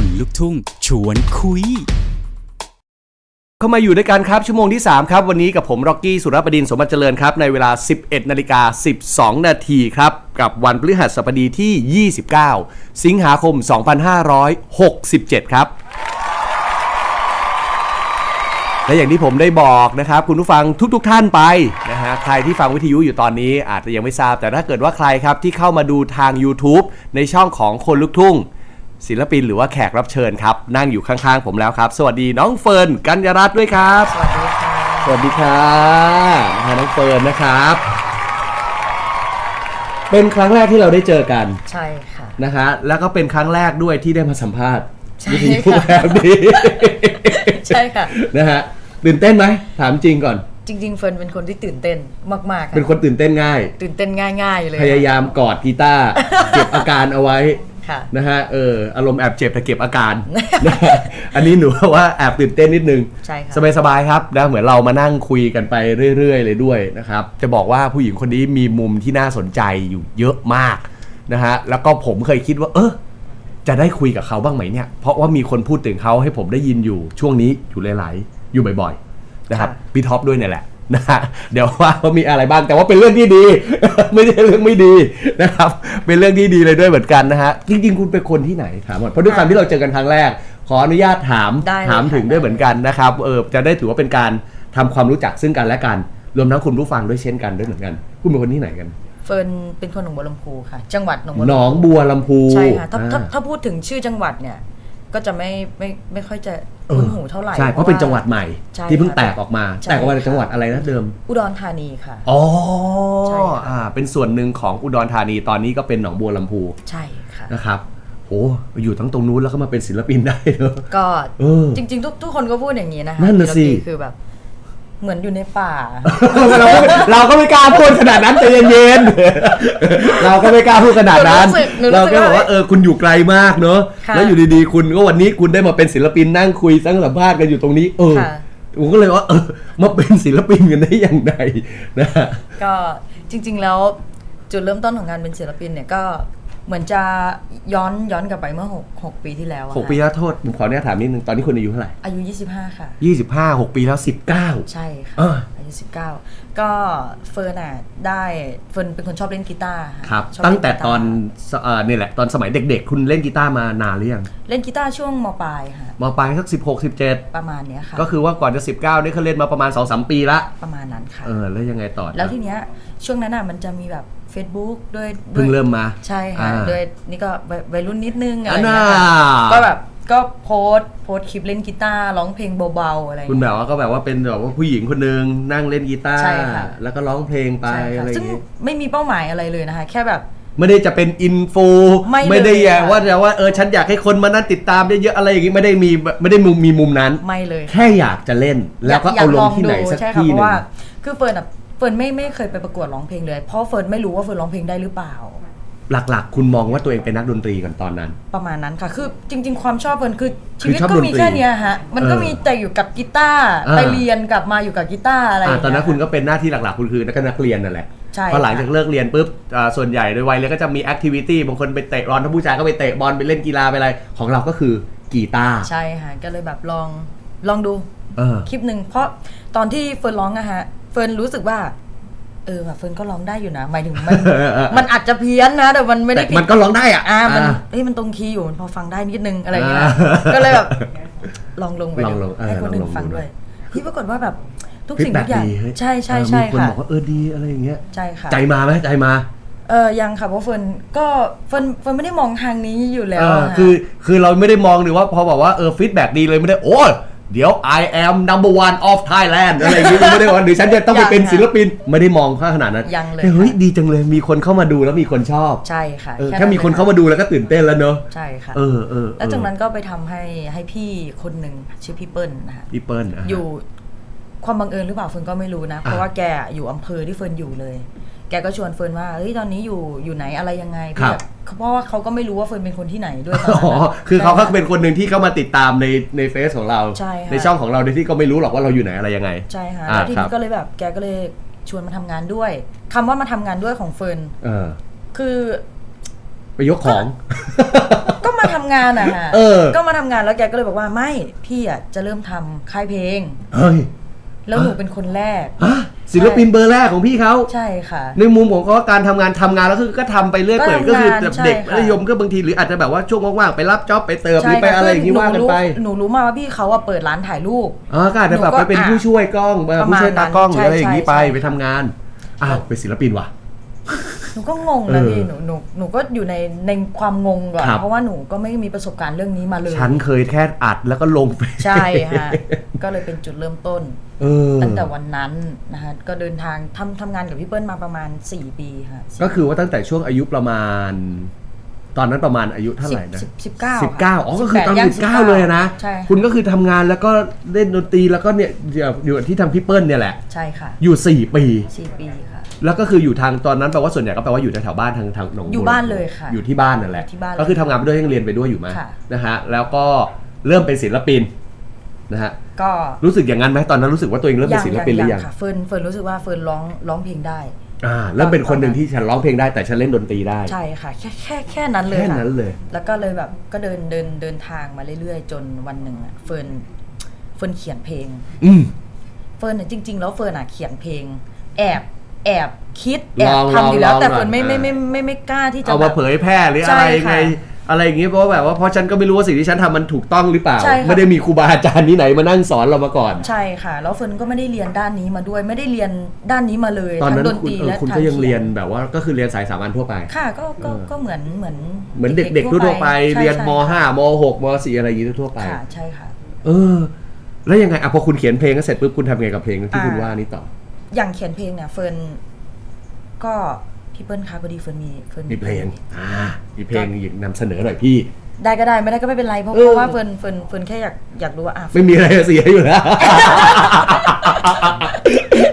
คนลุกทุ่ง ชวนคุย เข้ามาอยู่ด้วยกันครับ ชั่วโมงที่ 3 ครับ วันนี้กับผมร็อกกี้สุรบดินสมบัติเจริญครับ ในเวลา 11นาฬิกา12 นาทีครับ กับวันพฤหัสบดีที่ 29 สิงหาคม 2567 ครับและอย่างที่ผมได้บอกนะครับคุณผู้ฟังทุกๆทท่านไปนะฮะใครที่ฟังวิทยุอยู่ตอนนี้อาจจะยังไม่ทราบ แต่ถ้าเกิดว่าใครครับที่เข้ามาดูทาง YouTube ในช่องของคนลุกทุ่ง ศิลปินหรือว่าแขกรับเชิญครับ นั่งอยู่ข้างๆผมแล้วครับ สวัสดีน้องเฟิร์นกัญญารัตน์ด้วยครับ สวัสดีค่ะสวัสดีค่ะนะฮะน้องเฟิร์นนะครับ เป็นครั้งแรกที่เราได้เจอกันใช่ค่ะ นะฮะแล้วก็เป็นครั้งแรกด้วยที่ได้มาสัมภาษณ์ใช่วิทยุค่ะแบบนี้ใช่ค่ะนะฮะตื่นเต้นไหมถามจริงก่อน จริง ๆ เฟิร์นเป็นคนที่ตื่นเต้นมากๆค่ะเป็นคนตื่นเต้นง่าย ตื่นเต้นง่าย ๆ เลยพยายามกอดกีตาร์เก็บอาการเอาไว้ค่ะ นะฮะเอออารมณ์แอบเจ็บแต่เก็บอาการนะฮะอันนี้หนูว่าแอบตื่นเต้นนิดนึงใช่ค่ะสบายๆครับนะเหมือนเรามานั่งคุยกันไปเรื่อย ๆ เลยด้วยนะครับ จะบอกว่าผู้หญิงคนนี้มีมุมที่น่าสนใจอยู่เยอะมากนะฮะแล้วก็ผมเคยคิดว่า เออจะได้คุยกับเขาบ้างไหมเนี่ย เพราะว่ามีคนพูดถึงเขาให้ผมได้ยินอยู่ช่วงนี้อยู่หลาย ๆ อยู่บ่อย ๆ นะครับค่ะพี่ท็อปด้วยเนี่ยแหละ นะฮะเดี๋ยวว่าว่ามีอะไรบ้างแต่ว่าเป็นเรื่องที่ดี ไม่ใช่เรื่องไม่ดีนะครับ เป็นเรื่องที่ดีเลยด้วยเหมือนกันนะฮะจริงๆคุณเป็นคนที่ไหนถามก่อนเพราะด้วยความที่เราเจอกันครั้งแรก ขออนุญาตถามได้เลยถามค่ะ ถึงด้วยเหมือนกันนะครับเออจะได้ถือว่าเป็นการทำความรู้จักซึ่งกันและกัน รวมทั้งคุณผู้ฟังด้วยเช่นกันด้วยเหมือนกัน คุณเป็นคนที่ไหนกัน เฟิร์นเป็นคนหนองบัวลำพูค่ะ จังหวัดหนองบัวหนลำองพูบัวลำพูใช่ค่ะถ้าถ้าอ่ถ้าพูดถึงชื่อจังหวัดเนี่ย ก็จะไม่ไม่ไม่ค่อยจะเออคุ้นหูเท่าไหร่ใช่เพราะเป็นจังหวัดใหม่ใช่ที่เพิ่งค่ะแตกออกมาใช่แตกออกมาจากค่ะจังหวัดอะไรนะเดิม อุดรธานีค่ะอ๋อใช่ค่ะอ่าเป็นส่วนหนึ่งของอุดรธานีตอนนี้ก็เป็นหนองบัวลำพูใช่ค่ะนะครับโอ้อยู่ทั้งตรงนู้นแล้วก็มาเป็นศิลปินได้เนอะก็เออจริง ๆ ทุกทุกคนก็พูดอย่างนี้นะคะนั่นน่ะสิที่เราดีคือแบบ เหมือนอยู่ในป่า เราก็เราก็ไม่กล้าพูดขนาดนั้นใจเย็นๆ เราก็ไม่กล้าพูดขนาดนั้น หนูรู้สึกหนูรู้เราสึกก็บอกว่าว่าเออคุณอยู่ไกลมากเนอะค่ะ แล้วอยู่ดีๆ คุณก็วันนี้คุณได้มาเป็นศิลปินนั่งคุยสั่งสัมภาษณ์กันอยู่ตรงนี้ เออค่ะ ผมก็เลยว่าเออมาเป็นศิลปินกันได้อย่างไรนะฮะ ก็จริงๆแล้วจุดเริ่มต้นของการเป็นศิลปินเนี่ยก็ เหมือนจะย้อนย้อนกลับไปเมื่อหกหกปีที่แล้วอะหกค่ะปีแล้วโทษผมขออนุญาตถามนิดนึง ตอนนี้คุณอายุเท่าไหร่อายุ 25 ค่ะ ยี่สิบห้าหกปีแล้วสิบเก้า ใช่ค่ะเอออายุ19 ก็เฟิร์นอะได้เฟิร์นเป็นคนชอบเล่นกีตาร์ะครับ ชอบตั้งเล่แต่กีาร์ตอนเอ่อเนี่ยแหละ ตอนสมัยเด็กๆ คุณเล่นกีตาร์มานานหรือยังเล่นกีตาร์ช่วงมปลายค่ะ มาปลายสักสิบหกสิบเจ็ดประมาณเนี้ยค่ะ ก็คือว่าก่อนจะสิบเก้านี่เขาเล่นมาประมาณสองสามปีละ ประมาณนั้นค่ะ เออ แล้วยังไงต่อแล้วทีเนี้ยช่วงนั้นอะมันจะมีแบบ Facebook ด้วยเพิ่งด้วยเริ่มมาใช่ค่ะอ่า ด้วยนี่ก็วัยวัยรุ่นนิดนึงอะไรอันเงี้น่ายค่ะ ก็แบบก็โพสต์โพสต์คลิปเล่นกีตาร์ร้องเพลงเบาๆอะไรคุณเงี้ยแบบว่าก็แบบว่าเป็นแบบว่าผู้หญิงคนหนึงนั่งเล่นกีตาร์ใช่ค่ะ แล้วก็ร้องเพลงไปใช่อะค่ะไรอซึ่งย่างงี้ไม่มีเป้าหมายอะไรเลยนะคะ แค่แบบ ไม่ได้จะเป็นอินฟูไม่เลยได้อยากค่ะ ว่าจะว่าเออฉันอยากให้คนมานั่นติดตามเยอะๆอะไรอย่างงี้ไม่ได้มีไม่ได้มุมมีมุมนั้น ไม่เลย แค่อยากจะเล่น แล้วก็ยเอาลงยที่ไหนสักใช่ค่ะที่เพหนึ่ราะง ว่าคือเฟิร์นอะ เฟิร์นไม่ไม่เคยไปประกวดร้องเพลงเลย เพราะเฟิร์นไม่รู้ว่าเฟิร์นร้องเพลงได้หรือเปล่า หลักๆ คุณมองว่าตัวเองเป็นนักดนตรีกันตอนนั้น ประมาณนั้นค่ะ คือจริง ๆ ความชอบเฟิร์นคือชีวิตคือชอบก็มีดนตรีแค่เนี้ยฮะ มันก็เออมีแต่อยู่กับกีตาร์อ่าไปเรียนกลับมาอยู่กับกีตาร์อะไรออ่าย่างตอนเงี้ยนั้นคุณก็เป็นหน้าที่หลักๆ คุณคือนักนักเรียนนั่นแหละใช่พอหลังจากค่ะเลิกเรียนปุ๊บอ่าส่วนใหญ่โดยวัยเรียนก็จะมีแอคทิวิตี้บางคนไปเตะบอลถ้าผู้ชายก็ไปเตะบอลไปเล่นกีฬาไปอะไรของเราก็คือกีตาร์ใช่ค่ะก็เลยแบบลองลองดูเออ คลิปหนึ่งเพราะตอนที่เฟิร์นร้องอะฮะ เฟิร์นรู้สึกว่า เออแบบเฟิร์นก็ร้องได้อยู่นะหมายถึงมันมันอาจจะเพี้ยนนะ แต่มันไม่ได้แต่ผิดมันก็ร้องได้อะอ่ามันอ่าเอ้ยมันตรงคีย์อยู่มันพอฟังได้นิดนึงอะไรอย่างเงี้ยอ่าก็เลยแบบลองลงไปลองดูลงเออให้คนอื่ลองลงนฟังดูด้วยที่ปรากฏว่าแบบทุกฟีดสิ่งแบ็ทุกอย่างดีเฮ้ยใช่ใช่เออใช่มีคนค่ะบอกว่าเออดีอะไรอย่างเงี้ยใช่ค่ะใจมาไหมใจมาเออยังค่ะเพราะเฟิร์นก็เฟิร์นเฟิร์นไม่ได้มองทางนี้อยู่แล้วเอออะคือคือเราไม่ได้มองหรือว่าพอบอกว่าเออฟีดแบ็ดีเลยไม่ได้โอ้ย เดี๋ยว I am number one of Thailand อะไรอย่างงี้ไม่ได้ว่าหรือฉันจะต้องไปเป็นศิลปินไม่ได้มองขนาดนั้นยังเลยแต่เฮ้ยค่ะดีจังเลยมีคนเข้ามาดูแล้วมีคนชอบ ใช่ค่ะเออแค่แค่มีคนเข้ามาดูแล้วก็ตื่นเต้นแล้วเนอะใช่ค่ะเออเออเออแล้วจากนั้นก็ไปทำให้ให้พี่คนหนึ่งชื่อพี่เปิ้ลนะคะพี่เปิ้ละฮะอยู่ความบังเอิญหรือเปล่าเฟิร์นก็ไม่รู้นะ เพราะว่าแกอยู่อำเภอที่เฟิร์นอยู่เลย แกก็ชวนเฟิร์นว่าเฮ้ยตอนนี้อยู่อยู่ไหนอะไรยังไงครับแบบเพราะว่าเขาก็ไม่รู้ว่าเฟิร์นเป็นคนที่ไหนด้วยตอนอ๋อนั้นนะคือเขาก็ใช่ะเป็นคนหนึ่งที่เข้ามาติดตามในในเฟซของเราใช่ค่ะ ช่องของเราโดยที่ก็ไม่รู้หรอกว่าเราอยู่ไหนอะไรยังไง ใช่ค่ะอ่าแล้วทีครันี้บ ก็เลยแบบแกก็เลยชวนมาทำงานด้วยคำว่ามาทำงานด้วยของเฟิร์นเออคือไปยกของ ก็มาทำงานอะฮะเออ ก็มาทำงานแล้วแกก็เลยบอกว่าไม่พี่อะจะเริ่มทำค่ายเพลง เฮ้ย แล้วหนูเป็นคนแรก ฮะ ศิลปินเบอร์แรกของพี่เขาใช่ค่ะ ในมุมของเขาการทำงานทำงานแล้วคือก็ทำไปเรื่อยก็เปื่อยทำงานก็คือแบบใช่เด็กค่ะนิยมก็บางทีหรืออาจจะแบบว่าช่วงว่างๆไปรับจ็อบไปเติมหรือไปค่ะอะไรอย่างนี้ว่ากันไปหนูรู้มาว่าพี่เขาอะเปิดร้านถ่ายรูปอ๋อก็อาจจะแบบไปเป็นหนูก็ผู้ช่วยกล้องเออประมาณผู้ช่วยตากล้องหรืออะไรอย่างนี้ไปใช่ใช่ไปทำงานอ้าวเป็นศิลปินว่ะห นูก็งงนะเออพี่หนูหนูหนูก็อยู่ในในความงงก่อน ครับ เพราะว่าหนูก็ไม่มีประสบการณ์เรื่องนี้มาเลยฉันเคยแค่อัดแล้วก็ลงไปใช่ค่ะก็เลยเป็นจุดเริ่มต้น เออตั้งแต่วันนั้นนะคะก็เดินทางทำทำงานกับพี่เปิ้ลมาประมาณ 4 ปีค่ะก็คือว่าตั้งแต่ช่วงอายุประมาณ ตอนนั้นประมาณอายุเท่าไหร่นะสิบสิบเก้าสิบเก้าอ๋อก็คือตอนย่งสิบเก้าเลยนะ ใช่ค่ะคุณก็คือทำงานแล้วก็เล่นดนตรีแล้วก็เนี่ยอยู่ที่ทางพี่เปิ้ลเนี่ยแหละ ใช่ค่ะอยู่สี่ปี สี่ปีค่ะ แล้วก็คืออยู่ทางตอนนั้นแปลว่าส่วนใหญ่ก็แปลว่าอยู่แถวๆบ้านทางทางหนองบัวอยู่บ้านเลยค่ะอยู่ที่บ้านนั่นแหละ อยู่ที่บ้านก็คือทำงานไปด้วยยังเรียนไปด้วยอยู่ไหมค่ะ นะฮะแล้วก็เริ่มเป็นศิลปินนะฮะก็รู้สึกอย่างนั้นไหมตอนนั้นรู้สึกว่าตัวเองเริ่มเป็นศิลปินหรือยังค่ะเฟิร์นเฟิร์นรู้สึกว่าเฟิร์นร้องร้องเพลงได้ อ่าเริ่มเป็นคนหนึ่งที่ฉันร้องเพลงได้แต่ฉันเล่นดนตรีได้ใช่ค่ะแค่แค่แค่นั้นเลยแค่ค่ะนั้นเลย แล้วก็เลยแบบก็เดินเดินเดินทางมาเรื่อยๆ จนวันหนึ่งอะเฟิร์นเฟิร์นเขียนเพลง อืม เฟิร์นเนี่ยจริงๆแล้วเฟิร์นอะเขียนเพลง แอบ แอบคิดแอลบองทำอยู่แล้ว ลองแต่หน่อยเฟิร์นไม่ไม่อ่าไม่ไม่ไม่ไม่กล้าที่จะเอาแบมาบเผยแพร่หรือใช่อะไรไงค่ะอะไรอย่างงี้เพราะว่าแบบว่าเพราะฉันก็ไม่รู้ว่าสิ่งที่ฉันทำมันถูกต้องหรือเปล่า ใช่ค่ะ ไม่ได้มีครูบาอาจารย์ที่ไหนมานั่งสอนเรามาก่อน ใช่ค่ะ แล้วเฟิร์นก็ไม่ได้เรียนด้านนี้มาด้วยไม่ได้เรียนด้านนี้มาเลยตอนนั้นทั้งดนคุตณรีเออและคุณทาก็ยังขีเรียนแบบว่าก็คือเรียนสายสามัญทั่วไป ค่ะก็ก็เออ ก็เหมือนเหมือนเหมือนเด็กๆทั่วๆไปใช่เรียนใช่ม5ม 6 ม 4 อะไรอย่างงี้ทั่วๆไป ค่ะใช่ค่ะ เออ แล้วยังไงอะพอคุณเขียนเพลงก็เสร็จปุ๊บคุณทำไงกับเพลงที่คุณอ่า ว่านี่ต่อ อย่างเขียนเพลงเนี่ยเฟิร์นก็พี่เปิ้ลคะพอดีเฟิร์นมีเฟิร์นมีเพลงอ่ามีเพลงอยากนำเสนอหน่อยพี่ ได้ก็ได้ไม่ได้ก็ไม่เป็นไรเพราะเออเพราะว่าเฟิร์นเฟิร์นเฟิร์นแค่อยากอยากรู้ว่าอะไม่มีอะไรจะเสียอยู่แล้ว